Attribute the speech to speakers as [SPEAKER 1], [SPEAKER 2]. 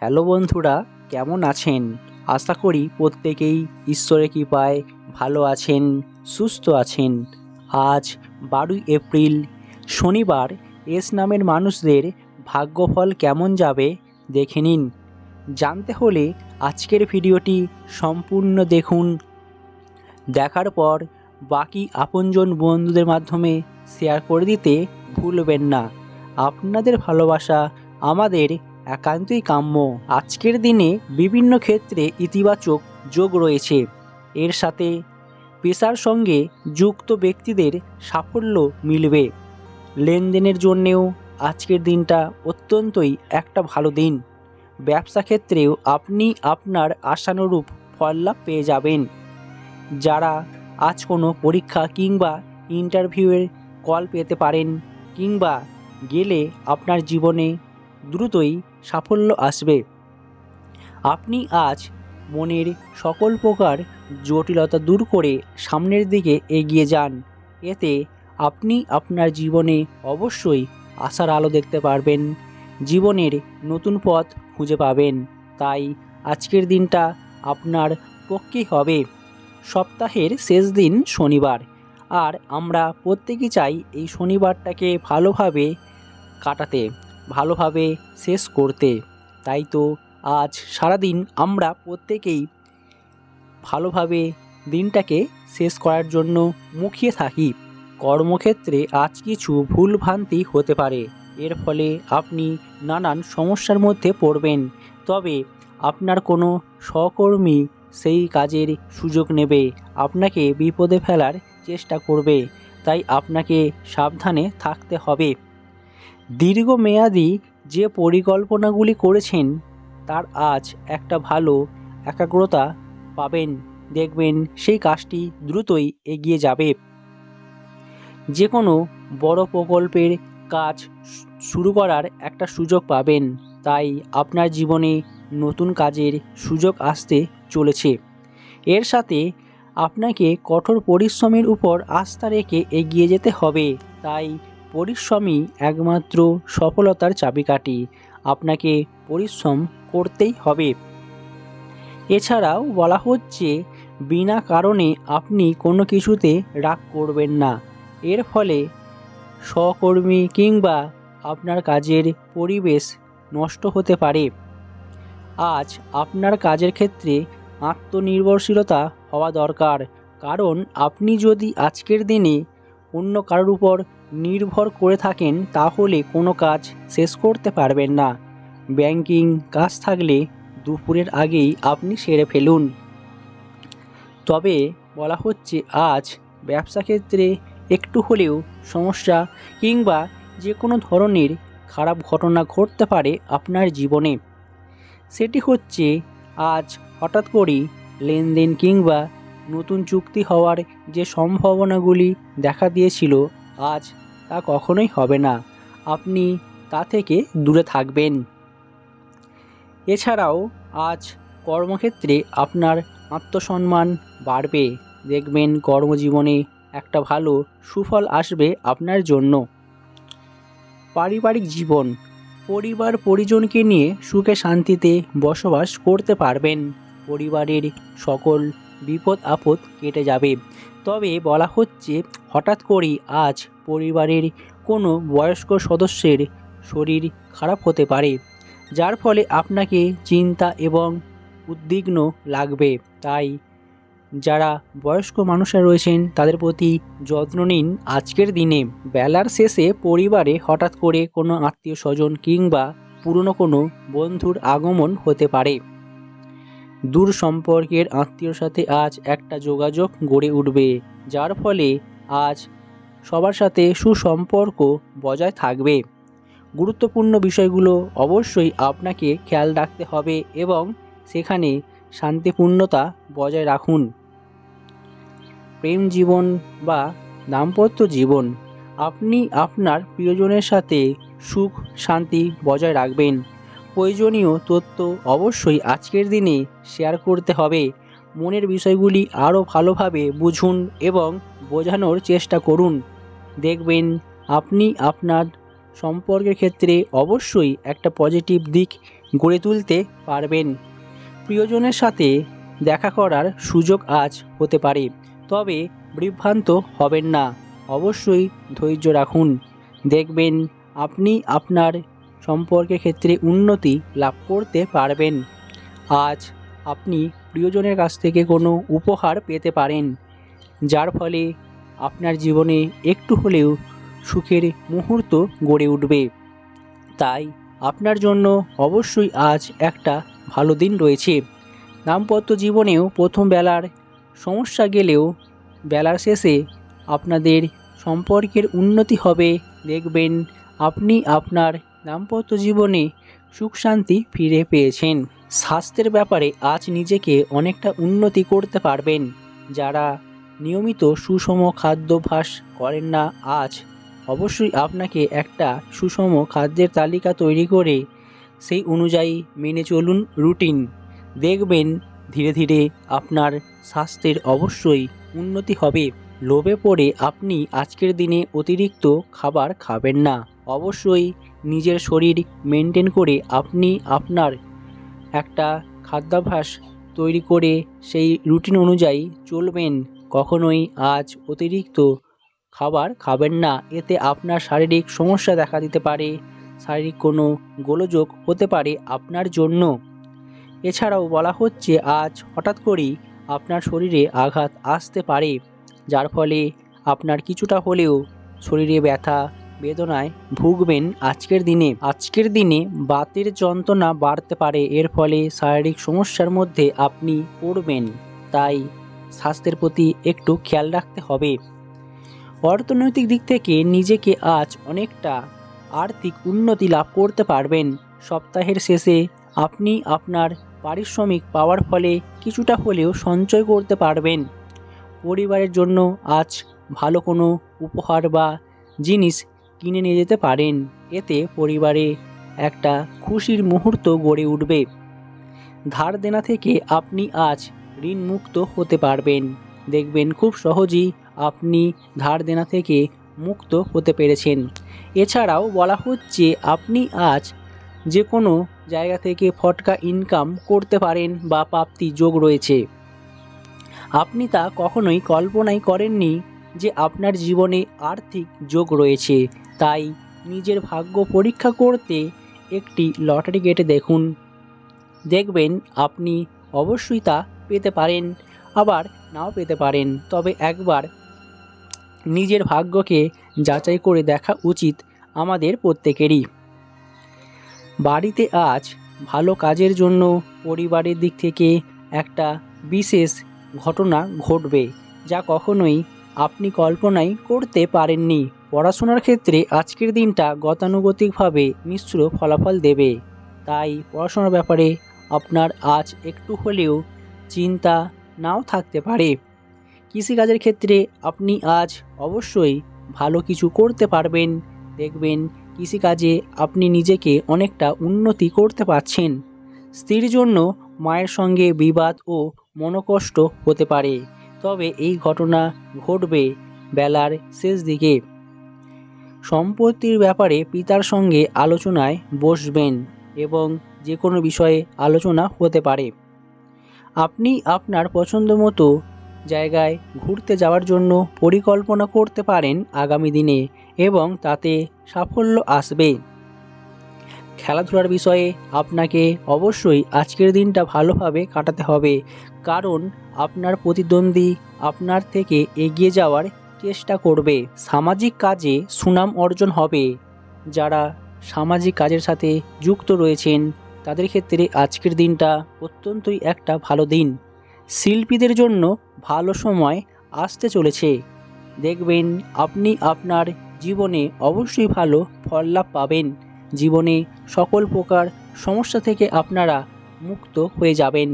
[SPEAKER 1] Hello বন্ধুরা, কেমন আছেন? আশা করি প্রত্যেকেই ঈশ্বরের কৃপায় ভালো আছেন, সুস্থ আছেন। আজ বারোই এপ্রিল, শনিবার, এস নামের মানুষদের ভাগ্যফল কেমন যাবে দেখে নিন। জানতে হলে আজকের ভিডিওটি সম্পূর্ণ দেখুন। দেখার পর বাকি আপনজন বন্ধুদের মাধ্যমে শেয়ার করে দিতে ভুলবেন না। আপনাদের ভালোবাসা আমাদের একান্তই কাম্য। আজকের দিনে বিভিন্ন ক্ষেত্রে ইতিবাচক যোগ রয়েছে। এর সাথে পেশার সঙ্গে যুক্ত ব্যক্তিদের সাফল্য মিলবে। লেনদেনের জন্যেও আজকের দিনটা অত্যন্তই একটা ভালো দিন। ব্যবসা ক্ষেত্রেও আপনি আপনার আশানুরূপ ফল লাভ পেয়ে যাবেন। যারা আজ কোনো পরীক্ষা কিংবা ইন্টারভিউয়ের কল পেতে পারেন কিংবা গেলে আপনার জীবনে দ্রুতই সাফল্য আসবে। আপনি আজ মনের সকল প্রকার জটিলতা দূর করে সামনের দিকে এগিয়ে যান। এতে আপনি আপনার জীবনে অবশ্যই আশার আলো দেখতে পারবেন। জীবনের নতুন পথ খুঁজে পাবেন। তাই আজকের দিনটা আপনার পক্ষে হবে। সপ্তাহের শেষ দিন শনিবার। আর আমরা প্রত্যেকেই চাই এই শনিবারটাকে ভালোভাবে কাটাতে। ভালোভাবে শেষ করতে। তাই তো আজ সারাদিন আমরা প্রত্যেকেই ভালোভাবে দিনটাকে শেষ করার জন্য মুখিয়ে থাকি। কর্মক্ষেত্রে আজ কিছু ভুলভ্রান্তি হতে পারে। এর ফলে আপনি নানান সমস্যার মধ্যে পড়বেন। তবে আপনার কোনো সহকর্মী সেই কাজের সুযোগ নেবে। আপনাকে বিপদে ফেলার চেষ্টা করবে। তাই আপনাকে সাবধানে থাকতে হবে। দীর্ঘমেয়াদী যে পরিকল্পনাগুলি করেছেন, তার আজ একটা ভালো একাগ্রতা পাবেন। দেখবেন সেই কাজটি দ্রুতই এগিয়ে যাবে। যে কোনো বড় প্রকল্পের কাজ শুরু করার একটা সুযোগ পাবেন। তাই আপনার জীবনে নতুন কাজের সুযোগ আসতে চলেছে। এর সাথে আপনাকে কঠোর পরিশ্রমের উপর আস্থা রেখে এগিয়ে যেতে হবে। তাই পরিশ্রমই একমাত্র সফলতার চাবিকাঠি। আপনাকে পরিশ্রম করতেই হবে। এছাড়াও বলা হচ্ছে, বিনা কারণে আপনি কোনো কিছুতে রাগ করবেন না। এর ফলে সহকর্মী কিংবা আপনার কাজের পরিবেশ নষ্ট হতে পারে। আজ আপনার কাজের ক্ষেত্রে আত্মনির্ভরশীলতা হওয়া দরকার। কারণ আপনি যদি আজকের দিনে অন্য কারোর উপর নির্ভর করে থাকেন তাহলে কোনো কাজ শেষ করতে পারবেন না। ব্যাংকিং কাজ থাকলে দুপুরের আগেই আপনি সেরে ফেলুন। তবে বলা হচ্ছে, আজ ব্যবসা ক্ষেত্রে একটু হলেও সমস্যা কিংবা যে কোনো ধরনের খারাপ ঘটনা ঘটতে পারে আপনার জীবনে। সেটি হচ্ছে, আজ হঠাৎ করেই লেনদেন কিংবা নতুন চুক্তি হওয়ার যে সম্ভাবনাগুলি দেখা দিয়েছিল আজ তা কখনোই হবে না। আপনি তা থেকে দূরে থাকবেন। এছাড়াও আজ কর্মক্ষেত্রে আপনার আত্মসম্মান বাড়বে। দেখবেন কর্মজীবনে একটা ভালো সুফল আসবে আপনার জন্য। পারিবারিক জীবন, পরিবার পরিজনকে নিয়ে সুখে শান্তিতে বসবাস করতে পারবেন। পরিবারের সকল বিপদ আপদ কেটে যাবে। তবে বলা হচ্ছে, হঠাৎ করেই আজ পরিবারের কোনো বয়স্ক সদস্যের শরীর খারাপ হতে পারে, যার ফলে আপনাকে চিন্তা এবং উদ্বিগ্ন লাগবে। তাই যারা বয়স্ক মানুষরা রয়েছেন, তাদের প্রতি যত্ন নিন আজকের দিনে। বেলার শেষে পরিবারে হঠাৎ করে কোনো আত্মীয় স্বজন কিংবা পুরনো কোনো বন্ধুর আগমন হতে পারে। দূর সম্পর্কের আত্মীয়র সাথে আজ একটা যোগাযোগ গড়ে উঠবে, যার ফলে আজ সবার সাথে সুসম্পর্ক বজায় থাকবে। গুরুত্বপূর্ণ বিষয়গুলো অবশ্যই আপনাকে খেয়াল রাখতে হবে এবং সেখানে শান্তিপূর্ণতা বজায় রাখুন। প্রেম জীবন বা দাম্পত্য জীবন, আপনি আপনার প্রিয়জনের সাথে সুখ শান্তি বজায় রাখবেন। প্রয়োজনীয় তথ্য অবশ্যই আজকের দিনে শেয়ার করতে হবে। মনের বিষয়গুলি আরও ভালোভাবে বুঝুন এবং বোঝানোর চেষ্টা করুন। দেখবেন আপনি আপনার সম্পর্কের ক্ষেত্রে অবশ্যই একটা পজিটিভ দিক গড়ে তুলতে পারবেন। প্রিয়জনের সাথে দেখা করার সুযোগ আজ হতে পারে, তবে বিভ্রান্ত হবেন না। অবশ্যই ধৈর্য রাখুন। দেখবেন আপনি আপনার সম্পর্কের ক্ষেত্রে উন্নতি লাভ করতে পারবেন। আজ আপনি প্রিয়জনের কাছ থেকে কোনো উপহার পেতে পারেন, যার ফলে আপনার জীবনে একটু হলেও সুখের মুহূর্ত গড়ে উঠবে। তাই আপনার জন্য অবশ্যই আজ একটা ভালো দিন রয়েছে। দাম্পত্য জীবনেও প্রথম বেলার সমস্যা গেলেও বেলার শেষে আপনাদের সম্পর্কের উন্নতি হবে। দেখবেন আপনি আপনার দাম্পত্য জীবনে সুখ শান্তি ফিরে পেয়েছেন। স্বাস্থ্যের ব্যাপারে আজ নিজেকে অনেকটা উন্নতি করতে পারবেন। যারা নিয়মিত সুষম খাদ্যাভ্যাস করেন না আজ, অবশ্যই আপনাকে একটা সুষম খাদ্যের তালিকা তৈরি করে সেই অনুযায়ী মেনে চলুন রুটিন। দেখবেন ধীরে ধীরে আপনার স্বাস্থ্যের অবশ্যই উন্নতি হবে। লোভে পড়ে আপনি আজকের দিনে অতিরিক্ত খাবার খাবেন না। অবশ্যই নিজের শরীর মেনটেন করে আপনি আপনার একটা খাদ্যাভ্যাস তৈরি করে সেই রুটিন অনুযায়ী চলবেন। কখনোই আজ অতিরিক্ত খাবার খাবেন না। এতে আপনার শারীরিক সমস্যা দেখা দিতে পারে, শারীরিক কোনো গোলযোগ হতে পারে আপনার জন্য। এছাড়াও বলা হচ্ছে আজ হঠাৎ করেই আপনার শরীরে আঘাত আসতে পারে, যার ফলে আপনার কিছুটা হলেও শরীরে ব্যথা বেদনায় ভুগবেন আজকের দিনে। আজকের দিনে বাতের যন্ত্রণা বাড়তে পারে, এর ফলে শারীরিক সমস্যার মধ্যে আপনি পড়বেন। তাই স্বাস্থ্যের প্রতি একটু খেয়াল রাখতে হবে। অর্থনৈতিক দিক থেকে নিজেকে আজ অনেকটা আর্থিক উন্নতি লাভ করতে পারবেন। সপ্তাহের শেষে আপনি আপনার পারিশ্রমিক পাওয়ার ফলে কিছুটা হলেও সঞ্চয় করতে পারবেন। পরিবারের জন্য আজ ভালো কোনো উপহার বা জিনিস কিনে নিয়ে যেতে পারেন। এতে পরিবারে একটা খুশির মুহূর্ত গড়ে উঠবে। ধার দেনা থেকে আপনি আজ ঋণ মুক্ত হতে পারবেন। দেখবেন খুব সহজেই আপনি ধার দেনা থেকে মুক্ত হতে পেরেছেন। এছাড়াও বলা হচ্ছে আপনি আজ যে কোনো জায়গা থেকে ফটকা ইনকাম করতে পারেন বা প্রাপ্তি যোগ রয়েছে। আপনি তা কখনোই কল্পনাই করেননি যে আপনার জীবনে আর্থিক যোগ রয়েছে। তাই নিজের ভাগ্য পরীক্ষা করতে একটি লটারি কেটে দেখুন। দেখবেন আপনি অবশ্যই তা পেতে পারেন, আবার নাও পেতে পারেন। তবে একবার নিজের ভাগ্যকে যাচাই করে দেখা উচিত আমাদের প্রত্যেকেরই। বাড়িতে আজ ভালো কাজের জন্য পরিবারের দিক থেকে একটা বিশেষ ঘটনা ঘটবে, যা কখনোই আপনি কল্পনাই করতে পারেননি। পড়াশোনার ক্ষেত্রে আজকের দিনটা গতানুগতিকভাবে মিশ্র ফলাফল দেবে। তাই পড়াশোনার ব্যাপারে আপনার আজ একটু হলেও চিন্তা নাও থাকতে পারে। কৃষিকাজের ক্ষেত্রে আপনি আজ অবশ্যই ভালো কিছু করতে পারবেন। দেখবেন কৃষিকাজে আপনি নিজেকে অনেকটা উন্নতি করতে পারছেন। স্ত্রীর জন্য মায়ের সঙ্গে বিবাদ ও মনোকষ্ট হতে পারে। তবে এই ঘটনা ঘটবে বেলার শেষ দিকে। সম্পত্তির ব্যাপারে পিতার সঙ্গে আলোচনায় বসবেন এবং যে কোনো বিষয়ে আলোচনা হতে পারে। আপনি আপনার পছন্দ মতো জায়গায় ঘুরতে যাওয়ার জন্য পরিকল্পনা করতে পারেন আগামী দিনে এবং তাতে সাফল্য আসবে। খেলাধুলার বিষয়ে আপনাকে অবশ্যই আজকের দিনটা ভালোভাবে কাটাতে হবে। কারণ আপনার প্রতিদ্বন্দ্বী আপনার থেকে এগিয়ে যাওয়ার চেষ্টা করবে। সামাজিক কাজে সুনাম অর্জন হবে। যারা সামাজিক কাজের সাথে যুক্ত রয়েছেন, তাদের ক্ষেত্রে আজকের দিনটা অত্যন্তই একটা ভালো দিন। শিল্পীদের জন্য ভালো সময় আসতে চলেছে। দেখবেন আপনি আপনার জীবনে অবশ্যই ভালো ফল লাভ পাবেন। জীবনে সকল প্রকার সমস্যা থেকে আপনারা মুক্ত হয়ে যাবেন।